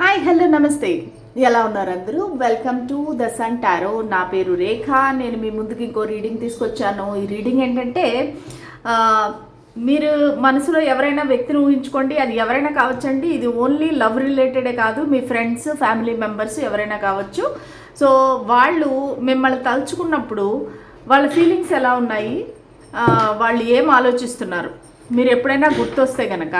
Hi hello నమస్తే. ఎలా ఉన్నారు అందరూ? Welcome to the sun tarot నా పేరు రేఖ. నేను మీ ముందుకి ఇంకో రీడింగ్ తీసుకొచ్చాను. ఈ రీడింగ్ ఏంటంటే మీరు మనసులో ఎవరైనా వ్యక్తిని ఊహించుకోండి అది ఎవరైనా కావచ్చండి. ఇది ఓన్లీ లవ్ రిలేటెడే కాదు. మీ ఫ్రెండ్స్ ఫ్యామిలీ మెంబర్స్ ఎవరైనా కావచ్చు. సో వాళ్ళు మిమ్మల్ని తలుచుకున్నప్పుడు వాళ్ళ ఫీలింగ్స్ ఎలా ఉన్నాయి? వాళ్ళు ఏం ఆలోచిస్తున్నారు? మీరు ఎప్పుడైనా గుర్తొస్తే కనుక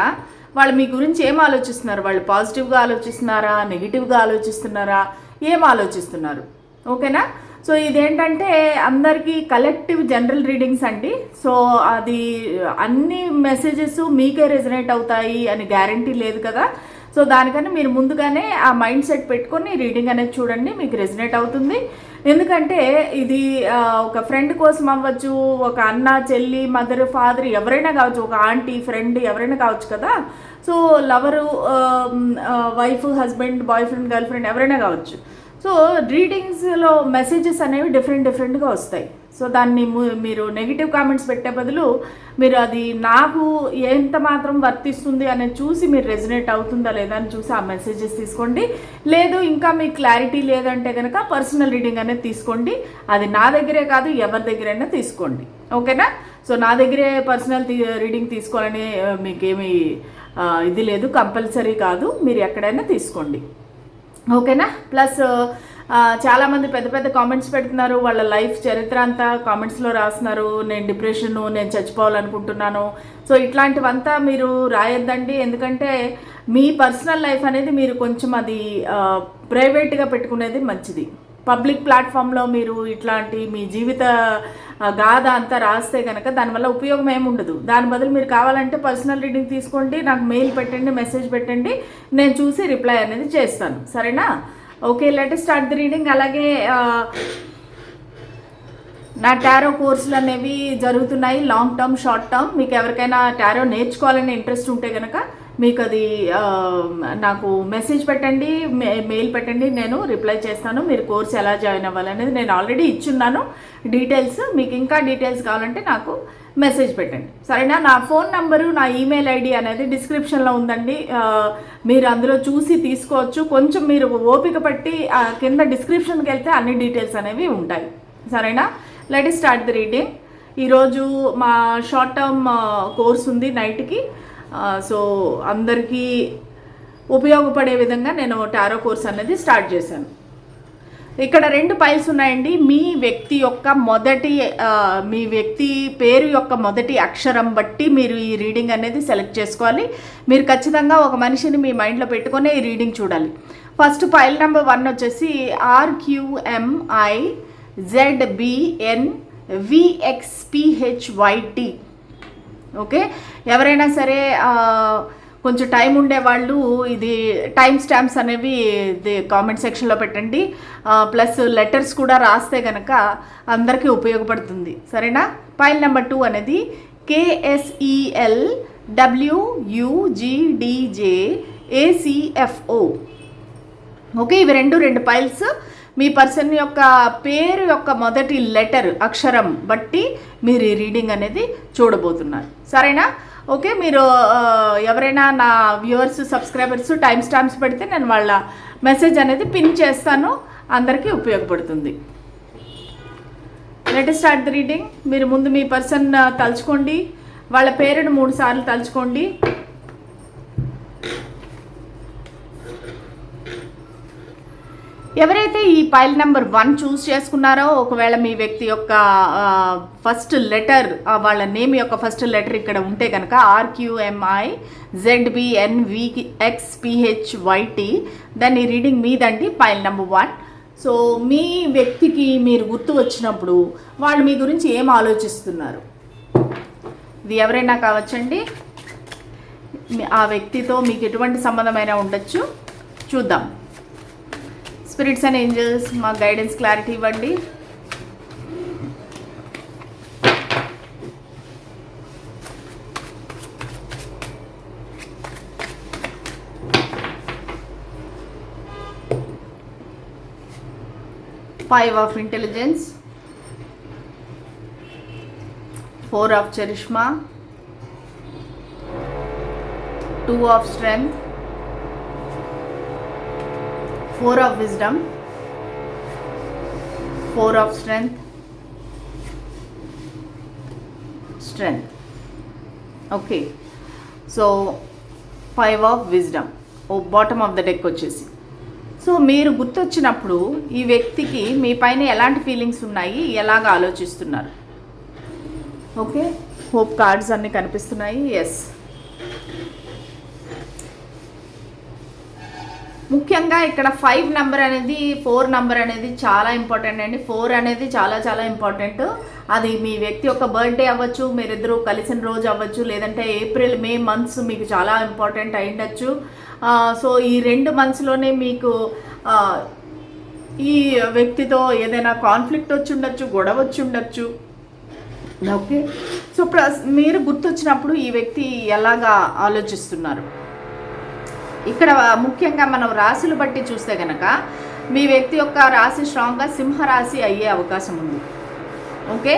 వాళ్ళు మీ గురించి ఏం ఆలోచిస్తున్నారు? వాళ్ళు పాజిటివ్గా ఆలోచిస్తున్నారా? నెగిటివ్గా ఆలోచిస్తున్నారా? ఏం ఆలోచిస్తున్నారు? ఓకేనా? సో ఇదేంటంటే అందరికీ కలెక్టివ్ జనరల్ రీడింగ్స్ అండి. సో అది అన్ని మెసేజెస్ మీకే రెజనేట్ అవుతాయి అని గ్యారంటీ లేదు కదా. సో దానికన్నా మీరు ముందుగానే ఆ మైండ్ సెట్ పెట్టుకొని రీడింగ్ అనేది చూడండి మీకు రెజనేట్ అవుతుంది. ఎందుకంటే ఇది ఒక ఫ్రెండ్ కోసం అవ్వచ్చు ఒక అన్న చెల్లి మదర్ ఫాదర్ ఎవరైనా కావచ్చు ఒక ఆంటీ ఫ్రెండ్ ఎవరైనా కావచ్చు కదా. So lover wife husband boyfriend girlfriend ఎవరైనా కావచ్చు. సో రీడింగ్స్లో మెసేజెస్ అనేవి డిఫరెంట్ డిఫరెంట్గా వస్తాయి. సో దాన్ని మీరు నెగిటివ్ కామెంట్స్ పెట్టే బదులు మీరు అది నాకు ఎంత మాత్రం వర్తిస్తుంది అనేది చూసి మీరు రెజినేట్ అవుతుందా లేదా అని చూసి ఆ మెసేజెస్ తీసుకోండి. లేదు ఇంకా మీకు క్లారిటీ లేదంటే కనుక పర్సనల్ రీడింగ్ అనేది తీసుకోండి. అది నా దగ్గరే కాదు ఎవరి దగ్గరైనా తీసుకోండి. ఓకేనా? సో నా దగ్గరే పర్సనల్ రీడింగ్ తీసుకోవాలని మీకేమి ఇది లేదు కంపల్సరీ కాదు. మీరు ఎక్కడైనా తీసుకోండి. ఓకేనా? ప్లస్ చాలామంది పెద్ద పెద్ద కామెంట్స్ పెడుతున్నారు. వాళ్ళ లైఫ్ చరిత్ర అంతా కామెంట్స్లో రాస్తున్నారు. నేను డిప్రెషన్ నేను చచ్చిపోవాలనుకుంటున్నాను. సో ఇట్లాంటివంతా మీరు రాయొద్దండి. ఎందుకంటే మీ పర్సనల్ లైఫ్ అనేది మీరు కొంచెం అది ప్రైవేట్గా పెట్టుకునేది మంచిది. పబ్లిక్ ప్లాట్ఫామ్లో మీరు ఇట్లాంటి మీ జీవిత గాథ అంతా రాస్తే కనుక దానివల్ల ఉపయోగం ఏమి ఉండదు. దాని బదులు మీరు కావాలంటే పర్సనల్ రీడింగ్ తీసుకోండి. నాకు మెయిల్ పెట్టండి మెసేజ్ పెట్టండి. నేను చూసి రిప్లై అనేది చేస్తాను. సరేనా? Okay let start the reading అలాగే నా టారో కోర్సులు అనేవి జరుగుతున్నాయి లాంగ్ టర్మ్ షార్ట్ టర్మ్ మీకు ఎవరికైనా టారో నేర్చుకోవాలని ఇంట్రెస్ట్ ఉంటే కనుక మీకు అది నాకు మెసేజ్ పెట్టండి మెయిల్ పెట్టండి నేను రిప్లై చేస్తాను. మీరు కోర్స్ ఎలా జాయిన్ అవ్వాలనేది నేను ఆల్రెడీ ఇచ్చున్నాను. డీటెయిల్స్ మీకు ఇంకా డీటెయిల్స్ కావాలంటే నాకు మెసేజ్ పెట్టండి. సరేనా? నా ఫోన్ నంబరు నా ఈమెయిల్ ఐడి అనేది డిస్క్రిప్షన్లో ఉందండి. మీరు అందులో చూసి తీసుకోవచ్చు. కొంచెం మీరు ఓపిక పట్టి ఆ, కింద డిస్క్రిప్షన్కి వెళ్తే అన్ని డీటెయిల్స్ అనేవి ఉంటాయి. సరేనా? లెట్ స్టార్ట్ ది రీడింగ్ ఈరోజు మా షార్ట్ టర్మ్ కోర్స్ ఉంది నైట్కి. సో అందరికీ ఉపయోగపడే విధంగా నేను టారో కోర్స్ అనేది స్టార్ట్ చేశాను. ఇక్కడ రెండు పైల్స్ ఉన్నాయండి. మీ వ్యక్తి యొక్క మొదటి మీ వ్యక్తి పేరు యొక్క మొదటి అక్షరం బట్టి మీరు ఈ రీడింగ్ అనేది సెలెక్ట్ చేసుకోవాలి. మీరు ఖచ్చితంగా ఒక మనిషిని మీ మైండ్లో పెట్టుకొని ఈ రీడింగ్ చూడాలి. ఫస్ట్ పైల్ నెంబర్ వన్ వచ్చేసి ఆర్క్యూఎంఐ జెడ్బిఎన్ విఎక్స్పిహెచ్వైటి ఓకే? ఎవరైనా సరే కొంచెం టైం ఉండేవాళ్ళు ఇది టైం స్టాంప్స్ అనేవి కామెంట్ సెక్షన్లో పెట్టండి. ప్లస్ లెటర్స్ కూడా రాస్తే కనుక అందరికీ ఉపయోగపడుతుంది. సరేనా? ఫైల్ నెంబర్ టూ అనేది కేఎస్ఈఎల్ డబ్ల్యూయుజిడిజే ఏసీఎఫ్ఓ ఓకే ఇవి రెండు రెండు ఫైల్స్. మీ పర్సన్ యొక్క పేరు యొక్క మొదటి లెటర్ అక్షరం బట్టి మీరు ఈ రీడింగ్ అనేది చూడబోతున్నారు. సరేనా? ఓకే మీరు ఎవరైనా నా వ్యూవర్స్ సబ్స్క్రైబర్స్ టైం స్టాంప్స్ పెడితే నేను వాళ్ళ మెసేజ్ అనేది పిన్ చేస్తాను అందరికీ ఉపయోగపడుతుంది. లెట్ స్టార్ట్ ది రీడింగ్ మీరు ముందు మీ పర్సన్ తలుచుకోండి. వాళ్ళ పేరును మూడు సార్లు తలుచుకోండి. ఎవరైతే ఈ ఫైల్ నెంబర్ వన్ చూస్ చేసుకున్నారో ఒకవేళ మీ వ్యక్తి యొక్క ఫస్ట్ లెటర్ వాళ్ళ నేమ్ యొక్క ఫస్ట్ లెటర్ ఇక్కడ ఉంటే కనుక R Q M I Z B N V X P H YT దాన్ని రీడింగ్ మీదండి ఫైల్ నెంబర్ వన్. సో మీ వ్యక్తికి మీరు గుర్తు వచ్చినప్పుడు వాళ్ళు మీ గురించి ఏం ఆలోచిస్తున్నారు? ఇది ఎవరైనా కావచ్చండి? ఆ వ్యక్తితో మీకు ఎటువంటి సంబంధమైనా ఉండొచ్చు? చూద్దాం. స్పిరిట్స్ అండ్ ఏంజల్స్ మా గైడెన్స్ క్లారిటీ ఇవ్వండి. Five of intelligence four of charisma two of strength four of wisdom four of strength strength okay so five of wisdom oh bottom of the deck వచ్చేసి. So మీరు గుర్తొచ్చినప్పుడు ఈ వ్యక్తికి మీ పైన ఎలాంటి feelings ఉన్నాయి? ఎలాగ ఆలోచిస్తున్నారు? ఓకే హోప్ కార్డ్స్ అన్నీ కనిపిస్తున్నాయి. ఎస్ ముఖ్యంగా ఇక్కడ ఫైవ్ నెంబర్ అనేది ఫోర్ నెంబర్ అనేది చాలా ఇంపార్టెంట్ అండి. ఫోర్ అనేది చాలా చాలా ఇంపార్టెంట్ అది మీ వ్యక్తి యొక్క బర్త్డే అవ్వచ్చు మీరిద్దరూ కలిసిన రోజు అవ్వచ్చు లేదంటే ఏప్రిల్ మే మంత్స్ మీకు చాలా ఇంపార్టెంట్ అయిండొచ్చు సో ఈ రెండు మంత్స్లోనే మీకు ఈ వ్యక్తితో ఏదైనా కాన్ఫ్లిక్ట్ వచ్చి ఉండొచ్చు గొడవ వచ్చి ఉండొచ్చు. ఓకే? సో ప్లస్ మీరు గుర్తొచ్చినప్పుడు ఈ వ్యక్తి ఎలాగా ఆలోచిస్తున్నారు? ఇక్కడ ముఖ్యంగా మనం రాశులు బట్టి చూస్తే కనుక మీ వ్యక్తి యొక్క రాశి స్ట్రాంగ్గా సింహరాశి అయ్యే అవకాశం ఉంది. ఓకే?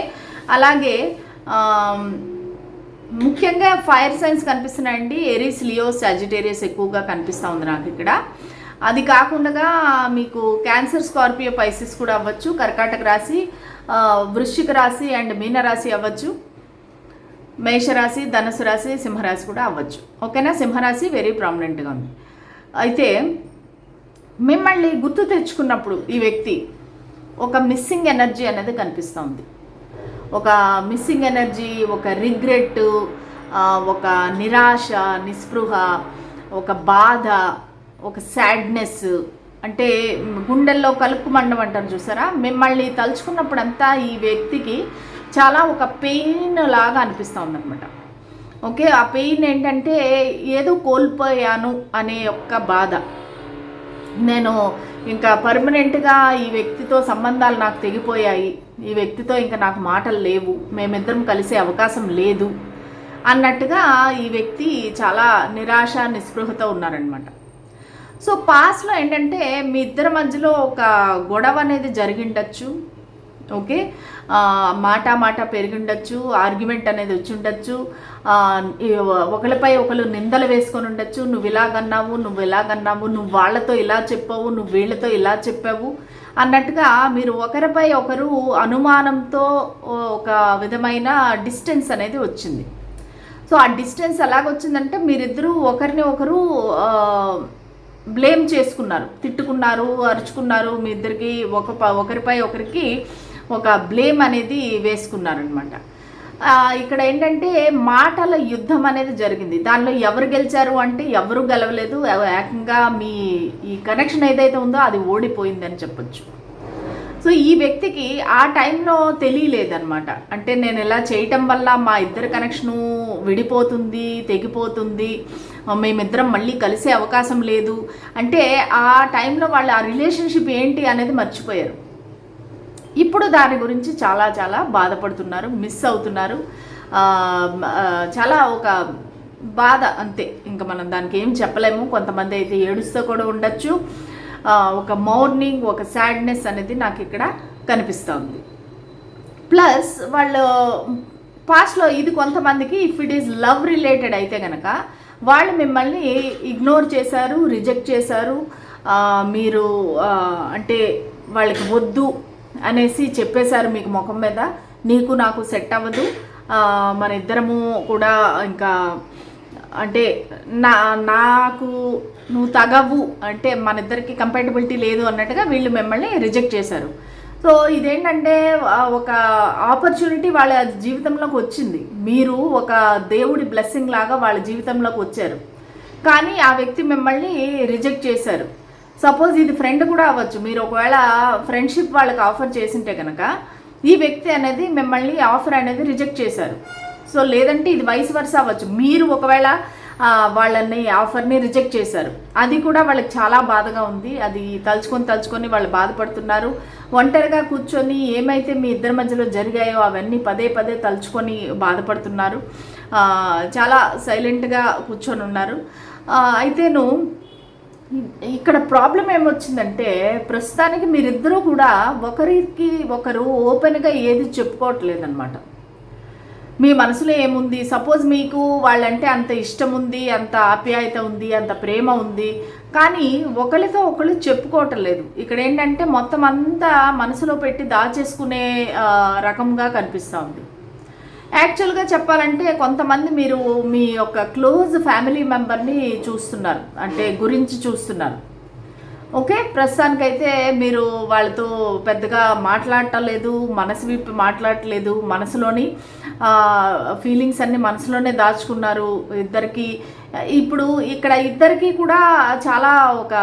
అలాగే ముఖ్యంగా ఫైర్ సైన్స్ కనిపిస్తున్నాయండి. ఎరీస్ లియో సాజిటేరియస్ ఎక్కువగా కనిపిస్తూ ఉంది నాకు ఇక్కడ. అది కాకుండా మీకు క్యాన్సర్ స్కార్పియో పైసిస్ కూడా అవ్వచ్చు. కర్కాటక రాశి వృశ్చిక రాశి అండ్ మీన రాశి అవ్వచ్చు. మేషరాశి ధనుసు రాశి సింహరాశి కూడా అవ్వచ్చు. ఓకేనా? సింహరాశి వెరీ ప్రామినెంట్గా ఉంది. అయితే మిమ్మల్ని గుర్తు తెచ్చుకున్నప్పుడు ఈ వ్యక్తి ఒక మిస్సింగ్ ఎనర్జీ అనేది కనిపిస్తుంది ఒక మిస్సింగ్ ఎనర్జీ ఒక రిగ్రెట్ ఒక నిరాశ నిస్పృహ ఒక బాధ ఒక సాడ్నెస్ అంటే గుండెల్లో కలుక్కుమండం అంటారు చూసారా? మిమ్మల్ని తలుచుకున్నప్పుడంతా ఈ వ్యక్తికి చాలా ఒక పెయిన్ లాగా అనిపిస్తూ ఉందన్నమాట. ఓకే ఆ పెయిన్ ఏంటంటే ఏదో కోల్పోయాను అనే ఒక్క బాధ. నేను ఇంకా పర్మనెంట్గా ఈ వ్యక్తితో సంబంధాలు నాకు తెగిపోయాయి. ఈ వ్యక్తితో ఇంకా నాకు మాటలు లేవు. మేమిద్దరం కలిసే అవకాశం లేదు అన్నట్టుగా ఈ వ్యక్తి చాలా నిరాశ నిస్పృహతో ఉన్నారనమాట సో పాస్ట్లో ఏంటంటే మీ ఇద్దరి మధ్యలో ఒక గొడవ అనేది జరిగిండొచ్చు ఓకే? మాట మాట పెరిగిండొచ్చు ఆర్గ్యుమెంట్ అనేది వచ్చి ఉండొచ్చు ఒకరిపై ఒకరు నిందలు వేసుకొని ఉండొచ్చు నువ్వు ఇలాగన్నావు నువ్వు ఇలాగన్నావు నువ్వు వాళ్ళతో ఇలా చెప్పావు నువ్వు వీళ్ళతో ఇలా చెప్పావు అన్నట్టుగా మీరు ఒకరిపై ఒకరు అనుమానంతో ఒక విధమైన డిస్టెన్స్ అనేది వచ్చింది. సో ఆ డిస్టెన్స్ ఎలాగొచ్చిందంటే మీరిద్దరూ ఒకరిని ఒకరు బ్లేమ్ చేసుకున్నారు. తిట్టుకున్నారు అరుచుకున్నారు మీ ఇద్దరికి ఒక ప- ఒకరిపై ఒకరికి ఒక బ్లేమ్ అనేది వేసుకున్నారనమాట. ఇక్కడ ఏంటంటే మాటల యుద్ధం అనేది జరిగింది. దానిలో ఎవరు గెలిచారు అంటే ఎవరు గెలవలేదు. ఏకంగా మీ ఈ కనెక్షన్ ఏదైతే ఉందో అది ఓడిపోయిందని చెప్పొచ్చు. సో ఈ వ్యక్తికి ఆ టైంలో తెలియలేదన్నమాట అంటే నేను ఇలా చేయటం వల్ల మా ఇద్దరి కనెక్షను విడిపోతుంది తెగిపోతుంది. మేమిద్దరం మళ్ళీ కలిసే అవకాశం లేదు. అంటే ఆ టైంలో వాళ్ళు ఆ రిలేషన్షిప్ ఏంటి అనేది మర్చిపోయారు. ఇప్పుడు దాని గురించి చాలా చాలా బాధపడుతున్నారు మిస్ అవుతున్నారు. చాలా ఒక బాధ అంతే. ఇంకా మనం దానికి ఏం చెప్పలేము. కొంతమంది అయితే ఏడుస్తూ కూడా ఉండొచ్చు. ఒక మార్నింగ్ ఒక సాడ్నెస్ అనేది నాకు ఇక్కడ కనిపిస్తుంది. ప్లస్ వాళ్ళు పాస్ట్లో ఇది కొంతమందికి if it is love related అయితే కనుక వాళ్ళు మిమ్మల్ని ఇగ్నోర్ చేశారు రిజెక్ట్ చేశారు. మీరు అంటే వాళ్ళకి వద్దు అనేసి చెప్పేశారు మీకు ముఖం మీద. నీకు నాకు సెట్ అవ్వదు. మన ఇద్దరము కూడా ఇంకా అంటే నా నాకు నువ్వు తగవు అంటే మన ఇద్దరికి కంపాటబిలిటీ లేదు అన్నట్టుగా వీళ్ళు మిమ్మల్ని రిజెక్ట్ చేశారు. సో ఇదేంటంటే ఒక ఆపర్చునిటీ వాళ్ళ జీవితంలోకి వచ్చింది. మీరు ఒక దేవుడి బ్లెస్సింగ్ లాగా వాళ్ళ జీవితంలోకి వచ్చారు. కానీ ఆ వ్యక్తి మిమ్మల్ని రిజెక్ట్ చేశారు. సపోజ్ ఇది ఫ్రెండ్ కూడా అవ్వచ్చు. మీరు ఒకవేళ ఫ్రెండ్షిప్ వాళ్ళకి ఆఫర్ చేసింటే కనుక ఈ వ్యక్తి అనేది మిమ్మల్ని ఆఫర్ అనేది రిజెక్ట్ చేశారు. సో లేదంటే ఇది వయసు వరుస అవ్వచ్చు. మీరు ఒకవేళ వాళ్ళని ఆఫర్ని రిజెక్ట్ చేశారు. అది కూడా వాళ్ళకి చాలా బాధగా ఉంది. అది తలుచుకొని తలుచుకొని వాళ్ళు బాధపడుతున్నారు. ఒంటరిగా కూర్చొని ఏమైతే మీ ఇద్దరి మధ్యలో జరిగాయో అవన్నీ పదే పదే తలుచుకొని బాధపడుతున్నారు. చాలా సైలెంట్గా కూర్చొని ఉన్నారు అయితేను ఇక్కడ ప్రాబ్లం ఏమొచ్చిందంటే ప్రస్తుతానికి మీరిద్దరూ కూడా ఒకరికి ఒకరు ఓపెన్గా ఏది చెప్పుకోవట్లేదన్నమాట. మీ మనసులో ఏముంది? సపోజ్ మీకు వాళ్ళంటే అంత ఇష్టం ఉంది అంత ఆప్యాయత ఉంది అంత ప్రేమ ఉంది కానీ ఒకరితో ఒకరు చెప్పుకోవటం లేదు ఇక్కడ ఏంటంటే మొత్తం అంతా మనసులో పెట్టి దాచేసుకునే రకంగా కనిపిస్తూ ఉంది. యాక్చువల్గా చెప్పాలంటే కొంతమంది మీరు మీ యొక్క క్లోజ్ ఫ్యామిలీ మెంబర్ని చూస్తున్నారు. అంటే గురించి చూస్తున్నారు. ఓకే? ప్రస్తుతానికైతే మీరు వాళ్ళతో పెద్దగా మాట్లాడటలేదు మనసు విప్పి మాట్లాడట్లేదు మనసులోని ఫీలింగ్స్ అన్ని మనసులోనే దాచుకున్నారు ఇద్దరికి. ఇప్పుడు ఇక్కడ ఇద్దరికి కూడా చాలా ఒక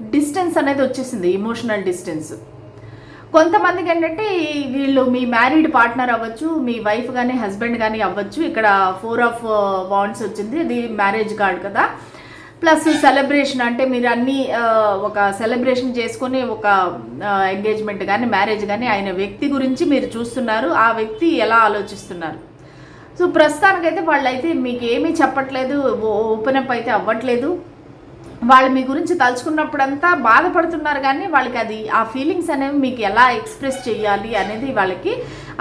డిస్టెన్స్ అనేది వచ్చేసింది ఇమోషనల్ డిస్టెన్స్ కొంతమందికి ఏంటంటే వీళ్ళు మీ మ్యారీడ్ పార్ట్నర్ అవ్వచ్చు మీ వైఫ్ కానీ హస్బెండ్ కానీ అవ్వచ్చు. ఇక్కడ ఫోర్ ఆఫ్ బాండ్స్ వచ్చింది. ఇది మ్యారేజ్ కార్డ్ కదా. ప్లస్ సెలబ్రేషన్ అంటే మీరు అన్ని ఒక సెలబ్రేషన్ చేసుకుని ఒక ఎంగేజ్మెంట్ కానీ మ్యారేజ్ కానీ ఆయన వ్యక్తి గురించి మీరు చూస్తున్నారు. ఆ వ్యక్తి ఎలా ఆలోచిస్తున్నారు? సో ప్రస్తుతానికైతే వాళ్ళైతే మీకు ఏమీ చెప్పట్లేదు. ఓపెన్ అప్ అయితే అవ్వట్లేదు. వాళ్ళు మీ గురించి తలుచుకున్నప్పుడంతా బాధపడుతున్నారు కానీ వాళ్ళకి అది ఆ ఫీలింగ్స్ అనేవి మీకు ఎలా ఎక్స్ప్రెస్ చేయాలి అనేది వాళ్ళకి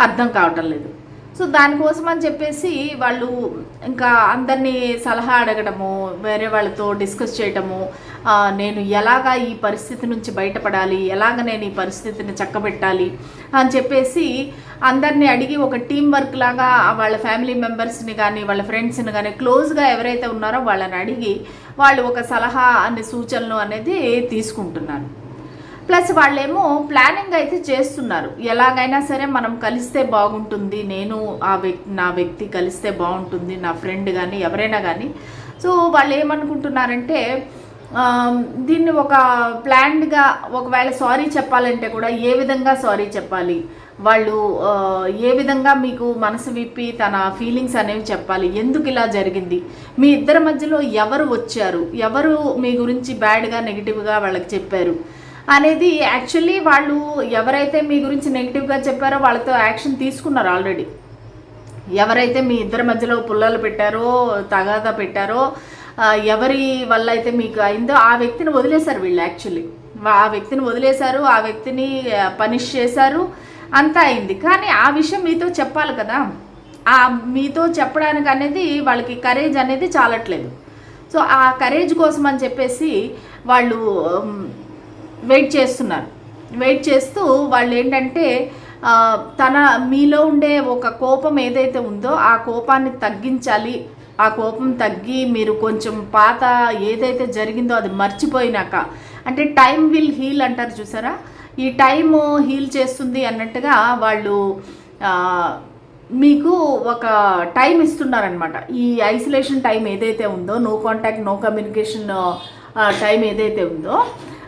అర్థం కావటం లేదు. సో దానికోసం అని చెప్పేసి వాళ్ళు ఇంకా అందరినీ సలహా అడగడము వేరే వాళ్ళతో డిస్కస్ చేయటము నేను ఎలాగా ఈ పరిస్థితి నుంచి బయటపడాలి ఎలాగ నేను ఈ పరిస్థితిని చక్కబెట్టాలి అని చెప్పేసి అందరినీ అడిగి ఒక టీం వర్క్ లాగా వాళ్ళ ఫ్యామిలీ మెంబర్స్ని కానీ వాళ్ళ ఫ్రెండ్స్ని కానీ క్లోజ్గా ఎవరైతే ఉన్నారో వాళ్ళని అడిగి వాళ్ళు ఒక సలహా అనే సూచనలు అనేది తీసుకుంటున్నారు. ప్లస్ వాళ్ళేమో ప్లానింగ్ అయితే చేస్తున్నారు. ఎలాగైనా సరే మనం కలిస్తే బాగుంటుంది. నేను ఆ వ్యక్తి నా వ్యక్తి కలిస్తే బాగుంటుంది. నా ఫ్రెండ్ కానీ ఎవరైనా కానీ సో వాళ్ళు ఏమనుకుంటున్నారంటే దీన్ని ఒక ప్లాన్డ్గా ఒకవేళ సారీ చెప్పాలంటే కూడా ఏ విధంగా సారీ చెప్పాలి? వాళ్ళు ఏ విధంగా మీకు మనసు విప్పి తన ఫీలింగ్స్ అనేవి చెప్పాలి? ఎందుకు ఇలా జరిగింది? మీ ఇద్దరి మధ్యలో ఎవరు వచ్చారు? ఎవరు మీ గురించి బ్యాడ్గా నెగిటివ్గా వాళ్ళకి చెప్పారు? అనేది యాక్చువల్లీ వాళ్ళు ఎవరైతే మీ గురించి నెగిటివ్గా చెప్పారో వాళ్ళతో యాక్షన్ తీసుకున్నారు ఆల్రెడీ ఎవరైతే మీ ఇద్దరి మధ్యలో పుల్లలు పెట్టారో తగాదా పెట్టారో ఎవరి వల్ల అయితే మీకు అయిందో ఆ వ్యక్తిని వదిలేశారు వీళ్ళు యాక్చువల్లీ ఆ వ్యక్తిని వదిలేశారు ఆ వ్యక్తిని పనిష్ చేశారు అంతా అయింది. కానీ ఆ విషయం మీతో చెప్పాలి కదా. ఆ మీతో చెప్పడానికి అనేది వాళ్ళకి కరేజ్ అనేది చాలట్లేదు. సో ఆ కరేజ్ కోసం అని చెప్పేసి వాళ్ళు వెయిట్ చేస్తున్నారు. వెయిట్ చేస్తూ వాళ్ళు ఏంటంటే తన మీలో ఉండే ఒక కోపం ఏదైతే ఉందో ఆ కోపాన్ని తగ్గించాలి. ఆ కోపం తగ్గి మీరు కొంచెం పాత ఏదైతే జరిగిందో అది మర్చిపోయినాక. అంటే టైం విల్ హీల్ అంటారు చూసారా? ఈ టైం హీల్ చేస్తుంది అన్నట్టుగా వాళ్ళు మీకు ఒక టైం ఇస్తున్నారనమాట ఈ ఐసోలేషన్ టైం ఏదైతే ఉందో no contact no communication time ఏదైతే ఉందో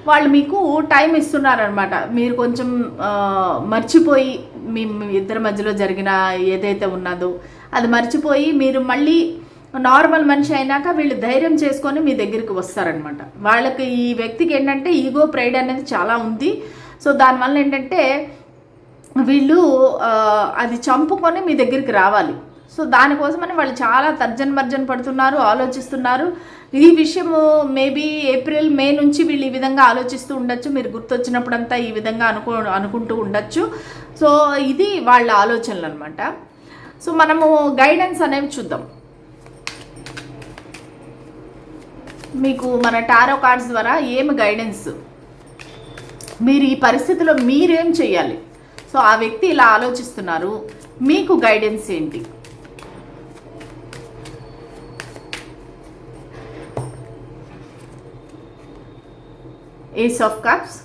వాళ్ళు మీకు టైం ఇస్తున్నారనమాట మీరు కొంచెం మర్చిపోయి మీ ఇద్దరి మధ్యలో జరిగిన ఏదైతే ఉన్నదో అది మర్చిపోయి మీరు మళ్ళీ నార్మల్ మనిషి అయినాక వీళ్ళు ధైర్యం చేసుకొని మీ దగ్గరికి వస్తారనమాట వాళ్ళకి ఈ వ్యక్తికి ఏంటంటే ఈగో ప్రైడ్ అనేది చాలా ఉంది. సో దానివల్ల ఏంటంటే వీళ్ళు అది చంపుకొని మీ దగ్గరికి రావాలి. సో దానికోసమని వాళ్ళు చాలా తర్జన్ భర్జన్ పడుతున్నారు ఆలోచిస్తున్నారు. ఈ విషయము మేబీ ఏప్రిల్ మే నుంచి వీళ్ళు ఈ విధంగా ఆలోచిస్తూ ఉండొచ్చు. మీరు గుర్తొచ్చినప్పుడంతా ఈ విధంగా అనుకో అనుకుంటూ ఉండొచ్చు. సో ఇది వాళ్ళ ఆలోచనలు అనమాట సో మనము గైడెన్స్ అనేవి చూద్దాం. మీకు మన టారో కార్డ్స్ ద్వారా ఏమి గైడెన్స్? మీరు ఈ పరిస్థితిలో మీరేం చేయాలి సో ఆ వ్యక్తి ఇలా ఆలోచిస్తున్నారు. మీకు గైడెన్స్ ఏంటి? Ace of cups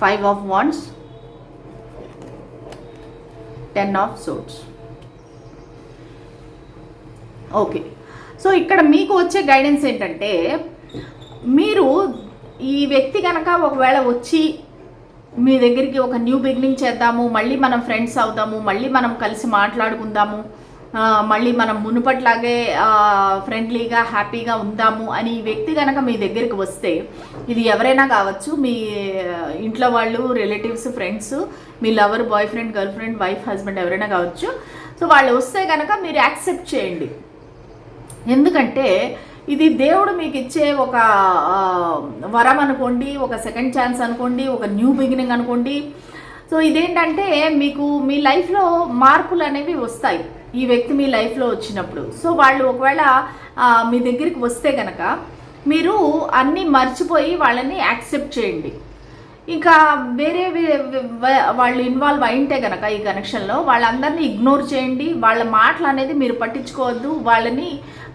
five of wands ten of swords okay so ఇక్కడ మీకు వచ్చే గైడెన్స్ ఏంటంటే మీరు ఈ వ్యక్తి కనుక ఒకవేళ వచ్చి మీ దగ్గరికి ఒక న్యూ బిగినింగ్ చేద్దాము మళ్ళీ మనం ఫ్రెండ్స్ అవుదాము మళ్ళీ మనం కలిసి మాట్లాడుకుందాము మళ్ళీ మనం మునుపట్లాగే ఫ్రెండ్లీగా హ్యాపీగా ఉందాము అని ఈ వ్యక్తి కనుక మీ దగ్గరికి వస్తే ఇది ఎవరైనా కావచ్చు మీ ఇంట్లో వాళ్ళు రిలేటివ్స్ ఫ్రెండ్స్ మీ lover boyfriend girlfriend wife husband ఎవరైనా కావచ్చు. సో వాళ్ళు వస్తే కనుక మీరు యాక్సెప్ట్ చేయండి. ఎందుకంటే ఇది దేవుడు మీకు ఇచ్చే ఒక వరం అనుకోండి ఒక సెకండ్ ఛాన్స్ అనుకోండి ఒక న్యూ బిగినింగ్ అనుకోండి. సో ఇదేంటంటే మీకు మీ లైఫ్లో మార్పులు అనేవి వస్తాయి. ఈ వ్యక్తి మీ లైఫ్లో వచ్చినప్పుడు. సో వాళ్ళు ఒకవేళ మీ దగ్గరికి వస్తే కనుక మీరు అన్నీ మర్చిపోయి వాళ్ళని యాక్సెప్ట్ చేయండి. ఇంకా వేరే వాళ్ళు ఇన్వాల్వ్ అయింటే కనుక ఈ కనెక్షన్లో వాళ్ళందరినీ ఇగ్నోర్ చేయండి. వాళ్ళ మాటలు అనేది మీరు పట్టించుకోవద్దు. వాళ్ళని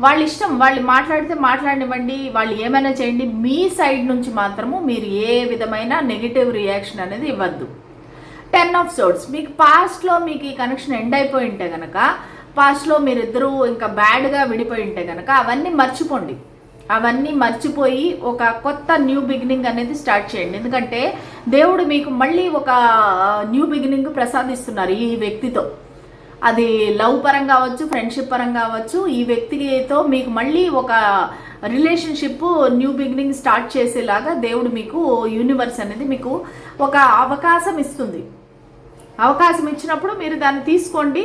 వాళ్ళ ఇష్టం వాళ్ళు మాట్లాడితే మాట్లాడివ్వండి. వాళ్ళు ఏమైనా చేయండి. మీ సైడ్ నుంచి మాత్రము మీరు ఏ విధమైన నెగిటివ్ రియాక్షన్ అనేది ఇవ్వద్దు. Ten of swords. మీకు పాస్ట్లో మీకు ఈ కనెక్షన్ ఎండ్ అయిపోయి ఉంటే కనుక పాస్ట్లో మీరిద్దరూ ఇంకా బ్యాడ్గా విడిపోయి ఉంటే కనుక అవన్నీ మర్చిపోండి. అవన్నీ మర్చిపోయి ఒక కొత్త న్యూ బిగినింగ్ అనేది స్టార్ట్ చేయండి. ఎందుకంటే దేవుడు మీకు మళ్ళీ ఒక న్యూ బిగినింగ్ ప్రసాదిస్తున్నారు ఈ వ్యక్తితో. అది లవ్ పరంగా కావచ్చు ఫ్రెండ్షిప్ పరంగా కావచ్చు ఈ వ్యక్తితో మీకు మళ్ళీ ఒక రిలేషన్షిప్ న్యూ బిగినింగ్ స్టార్ట్ చేసేలాగా దేవుడు మీకు యూనివర్స్ అనేది మీకు ఒక అవకాశం ఇస్తుంది. అవకాశం ఇచ్చినప్పుడు మీరు దాన్ని తీసుకోండి.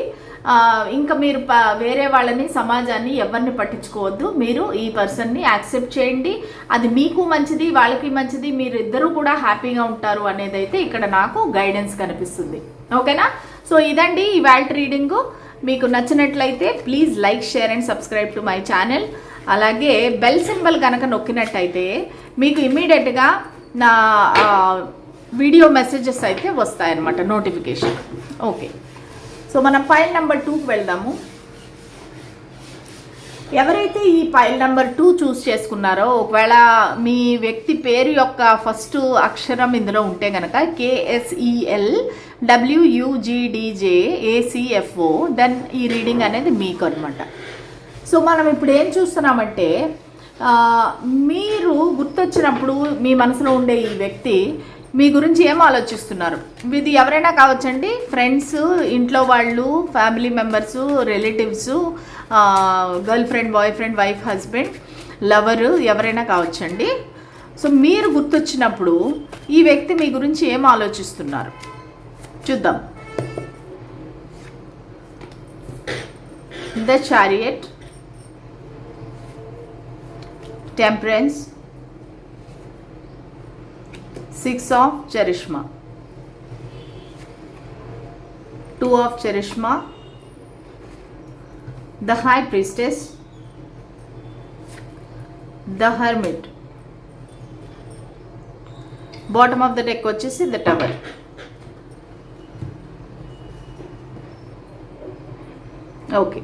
ఇంకా మీరు ప వేరే వాళ్ళని సమాజాన్ని ఎవరిని పట్టించుకోవద్దు. మీరు ఈ పర్సన్ని యాక్సెప్ట్ చేయండి. అది మీకు మంచిది వాళ్ళకి మంచిది మీరు ఇద్దరు కూడా హ్యాపీగా ఉంటారు అనేది అయితే ఇక్కడ నాకు గైడెన్స్ కనిపిస్తుంది. ఓకేనా? సో ఇదండి ఈ వాల్ట్ రీడింగ్. మీకు నచ్చినట్లయితే please like share and subscribe to my channel. అలాగే బెల్ సింబల్ కనుక నొక్కినట్టయితే మీకు ఇమ్మీడియట్గా నా వీడియో మెసేజెస్ అయితే వస్తాయన్నమాట నోటిఫికేషన్. ఓకే. సో మనం ఫైల్ నెంబర్ టూకి వెళ్దాము. ఎవరైతే ఈ ఫైల్ నెంబర్ టూ చూస్ చేసుకున్నారో ఒకవేళ మీ వ్యక్తి పేరు యొక్క ఫస్ట్ అక్షరం ఇందులో ఉంటే కనుక కేఎస్ఈఎల్ డబ్ల్యూయూజీడీజే ఏసీఎఫ్ఓ దెన్ ఈ రీడింగ్ అనేది మీకు అనమాట సో మనం ఇప్పుడు ఏం చూస్తున్నామంటే మీరు గుర్తొచ్చినప్పుడు మీ మనసులో ఉండే ఈ వ్యక్తి మీ గురించి ఏం ఆలోచిస్తున్నారు? ఇది ఎవరైనా కావచ్చండి? ఫ్రెండ్స్ ఇంట్లో వాళ్ళు family members relatives girlfriend boyfriend wife husband lover ఎవరైనా కావచ్చండి? సో మీరు గుర్తొచ్చినప్పుడు ఈ వ్యక్తి మీ గురించి ఏం ఆలోచిస్తున్నారు? చూద్దాం. The chariot temperance six of charisma two of charisma the high priestess the hermit bottom of the deck వచ్చేసి ద టవర్ ఓకే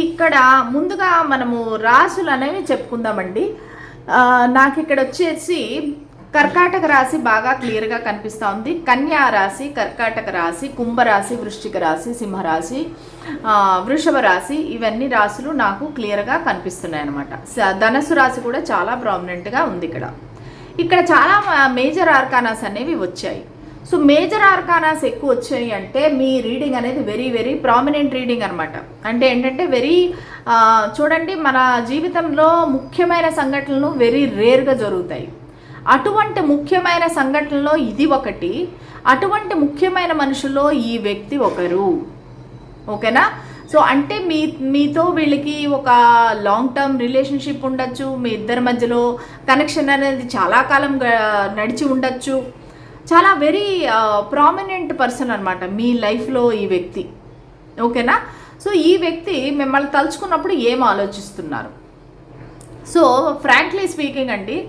ఇక్కడ ముందుగా మనము రాసులు అనేవి చెప్పుకుందామండి నాకు ఇక్కడ వచ్చేసి కర్కాటక రాశి బాగా క్లియర్గా కనిపిస్తూ ఉంది కన్యా రాశి కర్కాటక రాశి కుంభరాశి వృశ్చిక రాశి సింహరాశి వృషభ రాశి ఇవన్నీ రాశులు నాకు క్లియర్గా కనిపిస్తున్నాయి అనమాట ధనస్సు రాశి కూడా చాలా ప్రామినెంట్గా ఉంది ఇక్కడ. ఇక్కడ చాలా మేజర్ ఆర్కానాస్ అనేవి వచ్చాయి. సో మేజర్ ఆర్కానాస్ ఎక్కువ వచ్చాయి అంటే మీ రీడింగ్ అనేది వెరీ వెరీ ప్రామినెంట్ రీడింగ్ అనమాట అంటే ఏంటంటే వెరీ చూడండి మన జీవితంలో ముఖ్యమైన సంఘటనలు వెరీ రేర్గా జరుగుతాయి. అటువంటి ముఖ్యమైన సంఘటనలో ఇది ఒకటి అటువంటి ముఖ్యమైన మనుషుల్లో ఈ వ్యక్తి ఒకరు. ఓకేనా? సో అంటే మీ మీతో వీళ్ళకి ఒక లాంగ్ టర్మ్ రిలేషన్షిప్ ఉండొచ్చు మీ ఇద్దరి మధ్యలో కనెక్షన్ అనేది చాలా కాలం గ- నడిచి ఉండొచ్చు. చాలా వెరీ ప్రామినెంట్ పర్సన్ అనమాట మీ లైఫ్లో ఈ వ్యక్తి. ఓకేనా? సో ఈ వ్యక్తి మిమ్మల్ని తలుచుకున్నప్పుడు ఏం ఆలోచిస్తున్నారు? సో ఫ్రాంక్లీ స్పీకింగ్ అండి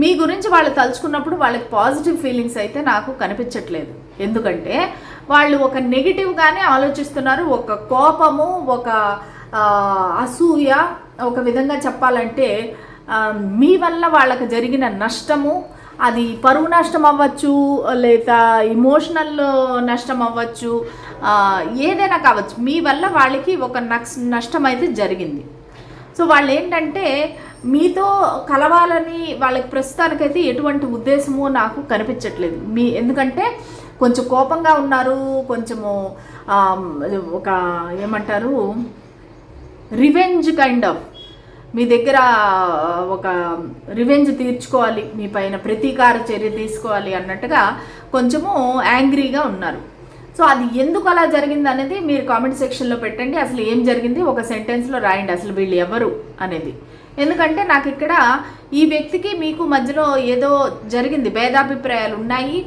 మీ గురించి వాళ్ళు తలుచుకున్నప్పుడు వాళ్ళకి పాజిటివ్ ఫీలింగ్స్ అయితే నాకు కనిపించట్లేదు. ఎందుకంటే వాళ్ళు ఒక నెగిటివ్గానే ఆలోచిస్తున్నారు. ఒక కోపము ఒక అసూయ ఒక విధంగా చెప్పాలంటే మీ వల్ల వాళ్ళకి జరిగిన నష్టము అది పరువు నష్టం అవ్వచ్చు లేదా ఇమోషనల్ నష్టం అవ్వచ్చు ఏదైనా కావచ్చు మీ వల్ల వాళ్ళకి ఒక నక్ష నష్టం అయితే జరిగింది. సో వాళ్ళు ఏంటంటే మీతో కలవాలని వాళ్ళకి ప్రస్తుతానికైతే ఎటువంటి ఉద్దేశము నాకు కనిపించట్లేదు. మీ ఎందుకంటే కొంచెం కోపంగా ఉన్నారు కొంచెము ఒక ఏమంటారు రివెంజ్ కైండ్ ఆఫ్. మీ దగ్గర ఒక రివెంజ్ తీర్చుకోవాలి మీ పైన ప్రతీకార చర్య తీసుకోవాలి అన్నట్టుగా కొంచెము యాంగ్రీగా ఉన్నారు. సో అది ఎందుకు అలా జరిగింది అనేది మీరు కామెంట్ సెక్షన్లో పెట్టండి. అసలు ఏం జరిగింది? ఒక సెంటెన్స్లో రాయండి. అసలు వీళ్ళు ఎవరు అనేది. ఎందుకంటే నాకు ఇక్కడ ఈ వ్యక్తికి మీకు మధ్యలో ఏదో జరిగింది. భేదాభిప్రాయాలు ఉన్నాయి.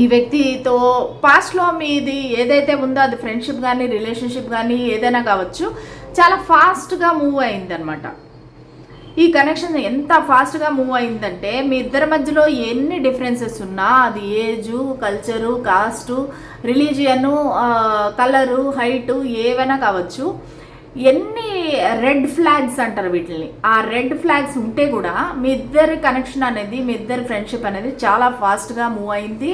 ఈ వ్యక్తితో పాస్ట్లో మీది ఏదైతే ఉందో అది ఫ్రెండ్షిప్ కానీ రిలేషన్షిప్ కానీ ఏదైనా కావచ్చు చాలా ఫాస్ట్గా మూవ్ అయిందనమాట ఈ కనెక్షన్ ఎంత ఫాస్ట్గా మూవ్ అయిందంటే మీ ఇద్దరి మధ్యలో ఎన్ని డిఫరెన్సెస్ ఉన్నా అది age culture caste religion colour height ఏవైనా కావచ్చు ఎన్ని రెడ్ ఫ్లాగ్స్ అంటారు వీటిని ఆ రెడ్ ఫ్లాగ్స్ ఉంటే కూడా మీ ఇద్దరి కనెక్షన్ అనేది మీ ఇద్దరి ఫ్రెండ్షిప్ అనేది చాలా ఫాస్ట్గా మూవ్ అయింది.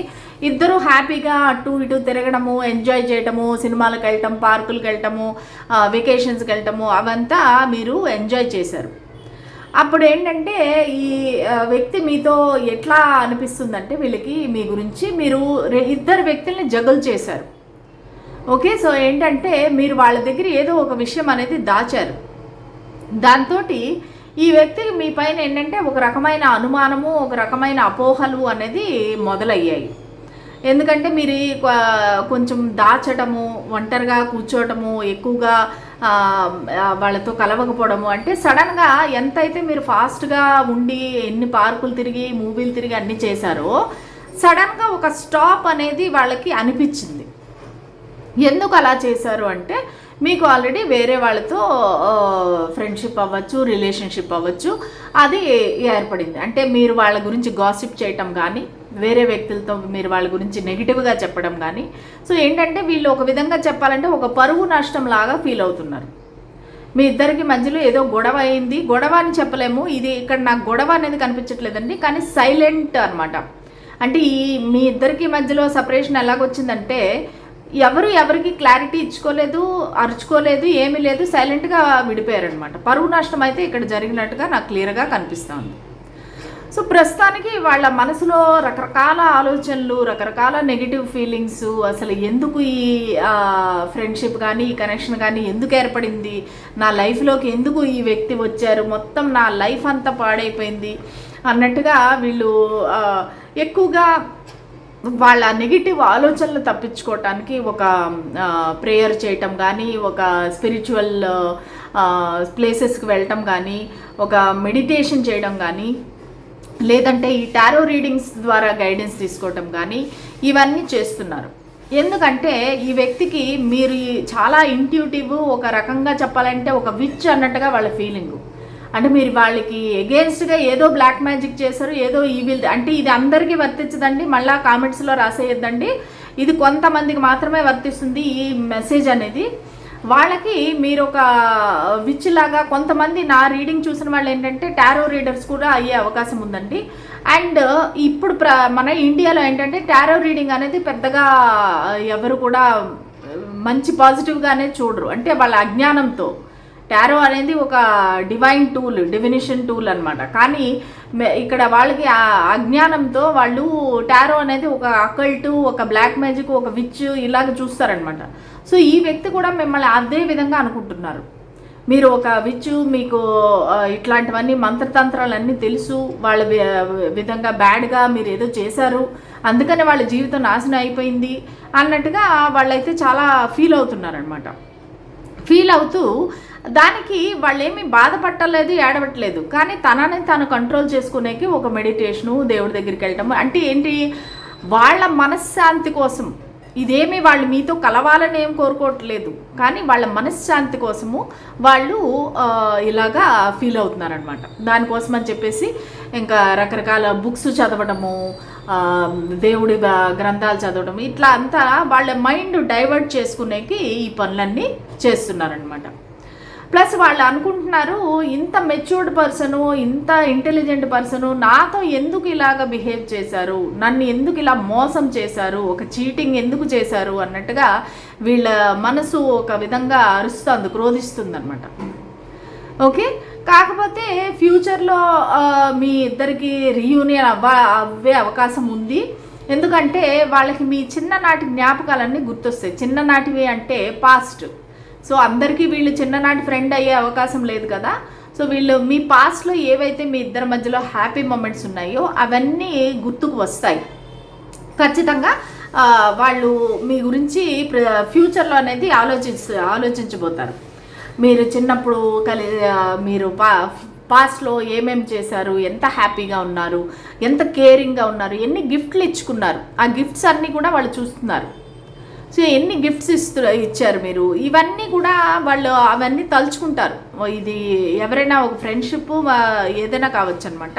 ఇద్దరు హ్యాపీగా అటు ఇటు తిరగడము ఎంజాయ్ చేయటము సినిమాలకు వెళ్ళటం పార్కులకు వెళ్ళటము వెకేషన్స్కి వెళ్ళటము అవంతా మీరు ఎంజాయ్ చేశారు. అప్పుడు ఏంటంటే ఈ వ్యక్తి మీతో ఎట్లా అనిపిస్తుందంటే వీళ్ళకి మీ గురించి మీరు ఇద్దరు వ్యక్తుల్ని జగల్ చేశారు. ఓకే సో ఏంటంటే మీరు వాళ్ళ దగ్గర ఏదో ఒక విషయం అనేది దాచారు. దాంతో ఈ వ్యక్తికి మీ పైన ఏంటంటే ఒక రకమైన అనుమానము ఒక రకమైన అపోహలు అనేది మొదలయ్యాయి. ఎందుకంటే మీరు కొంచెం దాచడము ఒంటరిగా కూర్చోటము ఎక్కువగా వాళ్ళతో కలవకపోవడము అంటే సడన్గా ఎంతైతే మీరు ఫాస్ట్గా ఉండి ఎన్ని పార్కులు తిరిగి మూవీలు తిరిగి అన్ని చేశారో సడన్గా ఒక స్టాప్ అనేది వాళ్ళకి అనిపించింది. ఎందుకు అలా చేశారు అంటే మీకు ఆల్రెడీ వేరే వాళ్ళతో ఫ్రెండ్షిప్ అవ్వచ్చు రిలేషన్షిప్ అవ్వచ్చు అది ఏర్పడింది. అంటే మీరు వాళ్ళ గురించి గాసిప్ చేయటం కానీ వేరే వ్యక్తులతో మీరు వాళ్ళ గురించి నెగిటివ్గా చెప్పడం కానీ సో ఏంటంటే వీళ్ళు ఒక విధంగా చెప్పాలంటే ఒక పరువు నష్టం లాగా ఫీల్ అవుతున్నారు. మీ ఇద్దరికి మధ్యలో ఏదో గొడవ అయింది గొడవ అని చెప్పలేము ఇది ఇక్కడ నాకు గొడవ అనేది కనిపించట్లేదండి కానీ సైలెంట్ అన్నమాట. అంటే ఈ మీ ఇద్దరికి మధ్యలో సపరేషన్ ఎలాగొచ్చిందంటే ఎవరు ఎవరికి క్లారిటీ ఇచ్చుకోలేదు అరుచుకోలేదు ఏమీ లేదు సైలెంట్గా విడిపోయారనమాట పరువు నష్టం అయితే ఇక్కడ జరిగినట్టుగా నాకు క్లియర్గా కనిపిస్తూ ఉంది. సో ప్రస్తుతానికి వాళ్ళ మనసులో రకరకాల ఆలోచనలు రకరకాల నెగిటివ్ ఫీలింగ్స్ అసలు ఎందుకు ఈ ఫ్రెండ్షిప్ కానీ ఈ కనెక్షన్ కానీ ఎందుకు ఏర్పడింది? నా లైఫ్లోకి ఎందుకు ఈ వ్యక్తి వచ్చారు? మొత్తం నా లైఫ్ అంతా పాడైపోయింది అన్నట్టుగా వీళ్ళు ఎక్కువగా వాళ్ళ నెగిటివ్ ఆలోచనలు తప్పించుకోవటానికి ఒక ప్రేయర్ చేయటం కానీ ఒక స్పిరిచువల్ ప్లేసెస్కి వెళ్ళటం కానీ ఒక మెడిటేషన్ చేయడం కానీ లేదంటే ఈ టారో రీడింగ్స్ ద్వారా గైడెన్స్ తీసుకోవటం కానీ ఇవన్నీ చేస్తున్నారు. ఎందుకంటే ఈ వ్యక్తికి మీరు చాలా ఇంట్యూటివ్ ఒక రకంగా చెప్పాలంటే ఒక విచ్ అన్నట్టుగా వాళ్ళ ఫీలింగ్. అంటే మీరు వాళ్ళకి ఎగేన్స్ట్గా ఏదో బ్లాక్ మ్యాజిక్ చేశారు ఏదో ఈవిల్ అంటే ఇది అందరికీ వర్తించదండి మళ్ళా కామెంట్స్లో రాసేయద్దండి. ఇది కొంతమందికి మాత్రమే వర్తిస్తుంది ఈ మెసేజ్ అనేది. వాళ్ళకి మీరు ఒక విచ్ లాగా కొంతమంది నా రీడింగ్ చూసిన వాళ్ళు ఏంటంటే టారో రీడర్స్ కూడా అయ్యే అవకాశం ఉందండి. అండ్ ఇప్పుడు ప్ర మన ఇండియాలో ఏంటంటే టారో రీడింగ్ అనేది పెద్దగా ఎవరు కూడా మంచి పాజిటివ్గానే చూడరు. అంటే వాళ్ళ అజ్ఞానంతో. టారో అనేది ఒక డివైన్ టూల్ డివినిషన్ టూల్ అనమాట కానీ ఇక్కడ వాళ్ళకి ఆ అజ్ఞానంతో వాళ్ళు టారో అనేది ఒక అకల్ట్ ఒక బ్లాక్ మ్యాజిక్ ఒక విచ్ ఇలాగ చూస్తారనమాట సో ఈ వ్యక్తి కూడా మిమ్మల్ని అదే విధంగా అనుకుంటున్నారు. మీరు ఒక విచ్చు మీకు ఇట్లాంటివన్నీ ఇట్లాంటివన్నీ మంత్రతంత్రాలన్నీ తెలుసు వాళ్ళ విధంగా బ్యాడ్గా మీరు ఏదో చేశారు అందుకని వాళ్ళ జీవితం నాశనం అయిపోయింది అన్నట్టుగా వాళ్ళైతే చాలా ఫీల్ అవుతున్నారనమాట ఫీల్ అవుతూ దానికి వాళ్ళేమి బాధపట్టలేదు ఏడవట్లేదు. కానీ తనని తను కంట్రోల్ చేసుకునేకి ఒక మెడిటేషను దేవుడి దగ్గరికి వెళ్ళటం. అంటే ఏంటి? వాళ్ళ మనశ్శాంతి కోసం. ఇదేమి వాళ్ళు మీతో కలవాలని ఏం కోరుకోవట్లేదు. కానీ వాళ్ళ మనశ్శాంతి కోసము వాళ్ళు ఇలాగా ఫీల్ అవుతున్నారనమాట దానికోసం అని చెప్పేసి ఇంకా రకరకాల బుక్స్ చదవడము దేవుడి గ్రంథాలు చదవడం ఇట్లా అంతా వాళ్ళ మైండ్ డైవర్ట్ చేసుకునేకి ఈ పనులన్నీ చేస్తున్నారనమాట ప్లస్ వాళ్ళు అనుకుంటున్నారు ఇంత మెచ్యూర్డ్ పర్సను ఇంత ఇంటెలిజెంట్ పర్సను నాతో ఎందుకు ఇలాగ బిహేవ్ చేశారు? నన్ను ఎందుకు ఇలా మోసం చేశారు? ఒక చీటింగ్ ఎందుకు చేశారు? అన్నట్టుగా వీళ్ళ మనసు ఒక విధంగా అరుస్తుంది క్రోధిస్తుంది అనమాట ఓకే? కాకపోతే ఫ్యూచర్లో మీ ఇద్దరికి రీయూనియన్ అవ్వ అవ్వే అవకాశం ఉంది. ఎందుకంటే వాళ్ళకి మీ చిన్ననాటి జ్ఞాపకాలన్నీ గుర్తొస్తాయి. చిన్ననాటివి అంటే పాస్ట్ సో అందరికీ వీళ్ళు చిన్ననాటి ఫ్రెండ్ అయ్యే అవకాశం లేదు కదా. సో వీళ్ళు మీ పాస్ట్లో ఏవైతే మీ ఇద్దరి మధ్యలో హ్యాపీ మూమెంట్స్ ఉన్నాయో అవన్నీ గుర్తుకు వస్తాయి. ఖచ్చితంగా వాళ్ళు మీ గురించి ఫ్యూచర్లో అనేది ఆలోచించ ఆలోచించబోతారు. మీరు చిన్నప్పుడు కలి మీరు పా పాస్ట్లో ఏమేమి చేశారు ఎంత హ్యాపీగా ఉన్నారు ఎంత కేరింగ్గా ఉన్నారు ఎన్ని గిఫ్ట్లు ఇచ్చుకున్నారు ఆ గిఫ్ట్స్ అన్నీ కూడా వాళ్ళు చూస్తున్నారు. సో ఎన్ని గిఫ్ట్స్ ఇస్తు ఇచ్చారు మీరు? ఇవన్నీ కూడా వాళ్ళు అవన్నీ తలుచుకుంటారు. ఇది ఎవరైనా ఒక ఫ్రెండ్షిప్ ఏదైనా కావచ్చు అనమాట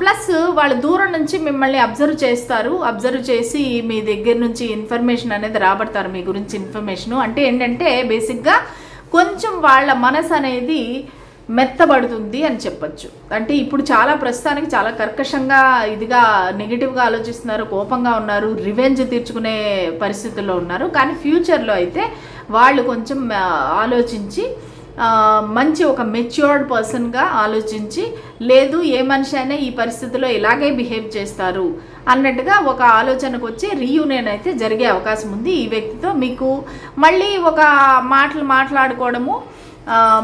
ప్లస్ వాళ్ళు దూరం నుంచి మిమ్మల్ని అబ్జర్వ్ చేస్తారు. అబ్జర్వ్ చేసి మీ దగ్గర నుంచి ఇన్ఫర్మేషన్ అనేది రాబడతారు మీ గురించి ఇన్ఫర్మేషను. అంటే ఏంటంటే బేసిక్గా కొంచెం వాళ్ళ మనసు అనేది మెత్తబడుతుంది అని చెప్పొచ్చు. అంటే ఇప్పుడు చాలా ప్రస్తుతానికి చాలా కర్కశంగా ఇదిగా నెగిటివ్గా ఆలోచిస్తున్నారు కోపంగా ఉన్నారు రివెంజ్ తీర్చుకునే పరిస్థితుల్లో ఉన్నారు. కానీ ఫ్యూచర్లో అయితే వాళ్ళు కొంచెం ఆలోచించి మంచి ఒక మెచ్యూర్డ్ పర్సన్గా ఆలోచించి లేదు ఏ మనిషి అయినా ఈ పరిస్థితిలో ఇలాగే బిహేవ్ చేస్తారు అన్నట్టుగా ఒక ఆలోచనకు వచ్చి రీయూనియన్ అయితే జరిగే అవకాశం ఉంది ఈ వ్యక్తితో. మీకు మళ్ళీ ఒక మాటలు మాట్లాడుకోవడము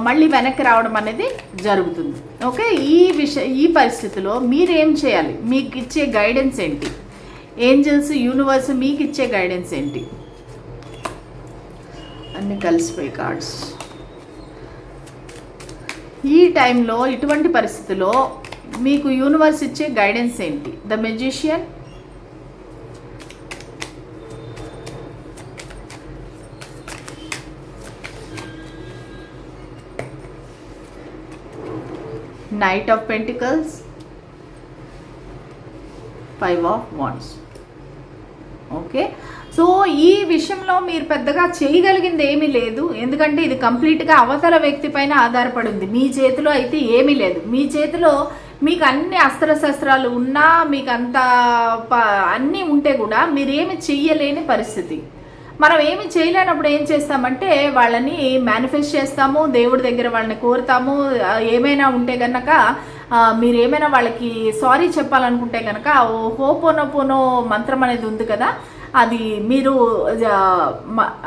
మళ్ళీ వెనక్కి రావడం అనేది జరుగుతుంది. ఓకే? ఈ విషయ ఈ పరిస్థితిలో మీరేం చేయాలి? మీకు ఇచ్చే గైడెన్స్ ఏంటి? ఏంజల్స్ యూనివర్స్ మీకు ఇచ్చే గైడెన్స్ ఏంటి? అన్ని కలిసిపోయి కార్డ్స్ ఈ టైంలో ఇటువంటి పరిస్థితిలో మీకు యూనివర్స్ ఇచ్చే గైడెన్స్ ఏంటి? The magician knight of pentacles five of wands okay so ఈ విషయంలో మీరు పెద్దగా చేయగలిగింది ఏమీ లేదు. ఎందుకంటే ఇది కంప్లీట్గా అవతల వ్యక్తి పైన ఆధారపడి ఉంది మీ చేతిలో అయితే ఏమీ లేదు. మీ చేతిలో మీకు అన్ని అస్త్రశస్త్రాలు ఉన్నా మీకు అంత ప- అన్నీ ఉంటే కూడా మీరేమి చెయ్యలేని పరిస్థితి. మనం ఏమి చేయలేనప్పుడు ఏం చేస్తామంటే వాళ్ళని మేనిఫెస్ట్ చేస్తాము దేవుడి దగ్గర వాళ్ళని కోరుతాము. ఏమైనా ఉంటే కనుక మీరు ఏమైనా వాళ్ళకి సారీ చెప్పాలనుకుంటే కనుక ఓ హోపోనోపోనో మంత్రం అనేది ఉంది కదా అది మీరు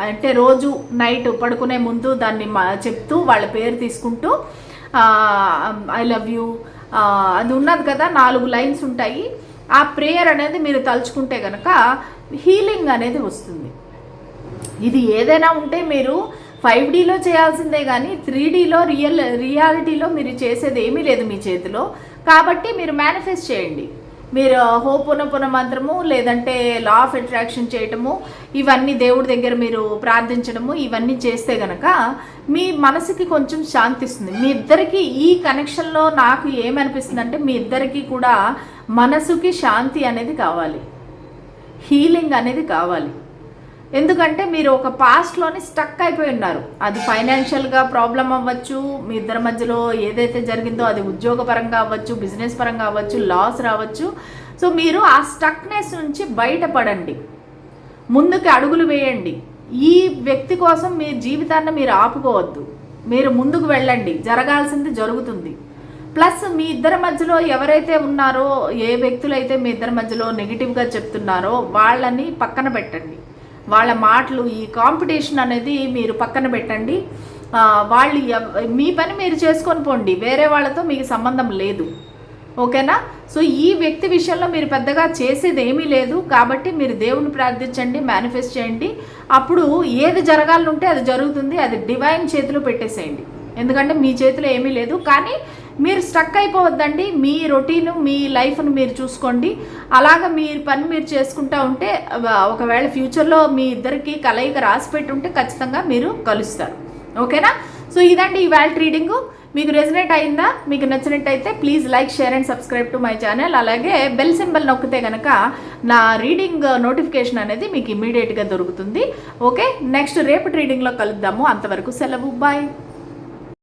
అంటే రోజు నైట్ పడుకునే ముందు దాన్ని చెప్తూ వాళ్ళ పేరు తీసుకుంటూ ఐ లవ్ యూ అది ఉన్నది కదా నాలుగు లైన్స్ ఉంటాయి. ఆ ప్రేయర్ అనేది మీరు తలుచుకుంటే కనుక హీలింగ్ అనేది వస్తుంది. ఇది ఏదైనా ఉంటే మీరు ఫైవ్ డీలో చేయాల్సిందే కానీ త్రీ డీలో రియల్ రియాలిటీలో మీరు చేసేది ఏమీ లేదు మీ చేతిలో. కాబట్టి మీరు మేనిఫెస్ట్ చేయండి. మీరు హోపునపున మంత్రము లేదంటే లా ఆఫ్ అట్రాక్షన్ చేయటము ఇవన్నీ దేవుడి దగ్గర మీరు ప్రార్థించడము ఇవన్నీ చేస్తే గనక మీ మనసుకి కొంచెం శాంతిస్తుంది మీ ఇద్దరికి ఈ కనెక్షన్లో నాకు ఏమనిపిస్తుంది అంటే మీ ఇద్దరికి కూడా మనసుకి శాంతి అనేది కావాలి. హీలింగ్ అనేది కావాలి. ఎందుకంటే మీరు ఒక పాస్ట్లోనే స్టక్ అయిపోయి ఉన్నారు. అది ఫైనాన్షియల్గా ప్రాబ్లం అవ్వచ్చు మీ ఇద్దరి మధ్యలో ఏదైతే జరిగిందో అది ఉద్యోగపరంగా అవ్వచ్చు బిజినెస్ పరంగా అవ్వచ్చు లాస్ రావచ్చు. సో మీరు ఆ స్టక్నెస్ నుంచి బయటపడండి. ముందుకు అడుగులు వేయండి. ఈ వ్యక్తి కోసం మీ జీవితాన్ని మీరు ఆపుకోవద్దు. మీరు ముందుకు వెళ్ళండి. జరగాల్సింది జరుగుతుంది. ప్లస్ మీ ఇద్దరి మధ్యలో ఎవరైతే ఉన్నారో ఏ వ్యక్తులైతే మీ ఇద్దరి మధ్యలో నెగిటివ్గా చెప్తున్నారో వాళ్ళని పక్కన పెట్టండి. వాళ్ళ మాటలు ఈ కాంపిటీషన్ అనేది మీరు పక్కన పెట్టండి. వాళ్ళు మీ పని మీరు చేసుకొని పోండి. వేరే వాళ్ళతో మీకు సంబంధం లేదు. ఓకేనా? సో ఈ వ్యక్తి విషయంలో మీరు పెద్దగా చేసేది ఏమీ లేదు. కాబట్టి మీరు దేవుని ప్రార్థించండి మేనిఫెస్ట్ చేయండి. అప్పుడు ఏది జరగాలంటే అది జరుగుతుంది. అది డివైన్ చేతిలో పెట్టేసేయండి. ఎందుకంటే మీ చేతిలో ఏమీ లేదు. కానీ మీరు స్టక్ అయిపోవద్దండి. మీ రొటీన్ మీ లైఫ్ను మీరు చూసుకోండి. అలాగ మీ పని మీరు చేసుకుంటా ఉంటే ఒకవేళ ఫ్యూచర్లో మీ ఇద్దరికి కలయిక రాసి పెట్టి ఉంటే ఖచ్చితంగా మీరు కలుస్తారు. ఓకేనా? సో ఇదండి ఇవాళ రీడింగు మీకు రెజినేట్ అయిందా? మీకు నచ్చినట్టయితే please like share and subscribe to my channel అలాగే బెల్ సింబల్ నొక్కితే కనుక నా రీడింగ్ నోటిఫికేషన్ అనేది మీకు ఇమీడియట్గా దొరుకుతుంది. ఓకే? నెక్స్ట్ రేపు రీడింగ్లో కలుద్దాము. అంతవరకు సెలవు. బాయ్